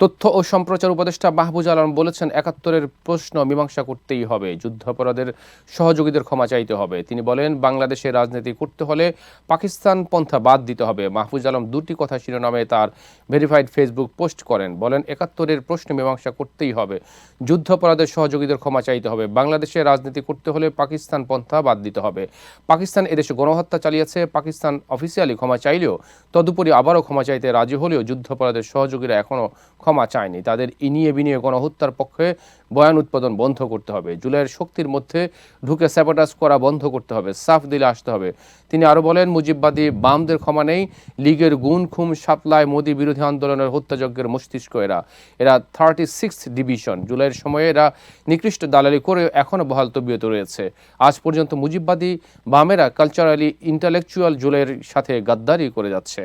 তথ্য ও সম্প্রচার উপদেষ্টা মাহবুজ আলম বলেছেন, একাত্তরের প্রশ্ন মীমাংসা করতেই হবে, যুদ্ধাপরাধের সহযোগীদের ক্ষমা চাইতে হবে। তিনি বলেন, বাংলাদেশে রাজনীতি করতে হলে পাকিস্তান পন্থা বাদ দিতে হবে। মাহফুজ আলম দুটি কথা শিরোনামে তার ভেরিফাইড ফেসবুক পোস্ট করেন, বলেন, একাত্তরের প্রশ্ন মীমাংসা করতেই হবে, যুদ্ধাপরাধের সহযোগীদের ক্ষমা চাইতে হবে। বাংলাদেশে রাজনীতি করতে হলে পাকিস্তান পন্থা বাদ দিতে হবে। পাকিস্তান এদেশে গণহত্যা চালিয়েছে, পাকিস্তান অফিসিয়ালি ক্ষমা চাইলেও, তদুপরি আবারও ক্ষমা চাইতে রাজি হলেও যুদ্ধাপরাধের সহযোগীরা এখনও ক্ষমা চায়নি। তাদের ইনিয়ে বিনিয়ে গণহত্যার পক্ষে বয়ান উৎপাদন বন্ধ করতে হবে। জুলাইয়ের শক্তির মধ্যে ঢুকে স্যাবোটাস করা বন্ধ করতে হবে, সাফ দিলে আসতে হবে। তিনি আরও বলেন, মুজিববাদী বামদের ক্ষমা নেই, লীগের গুণ খুম সাপলায় মোদী বিরোধী আন্দোলনের হত্যাযজ্ঞের মস্তিষ্ক এরা। এরা থার্টি সিক্স ডিভিশন জুলাইয়ের সময়ে এরা নিকৃষ্ট দালালি করে এখনও বহাল তবিয়ত রয়েছে। আজ পর্যন্ত মুজিববাদী বামেরা কালচারালি ইন্টালেকচুয়াল জুলাইয়ের সাথে গাদ্দারি করে যাচ্ছে।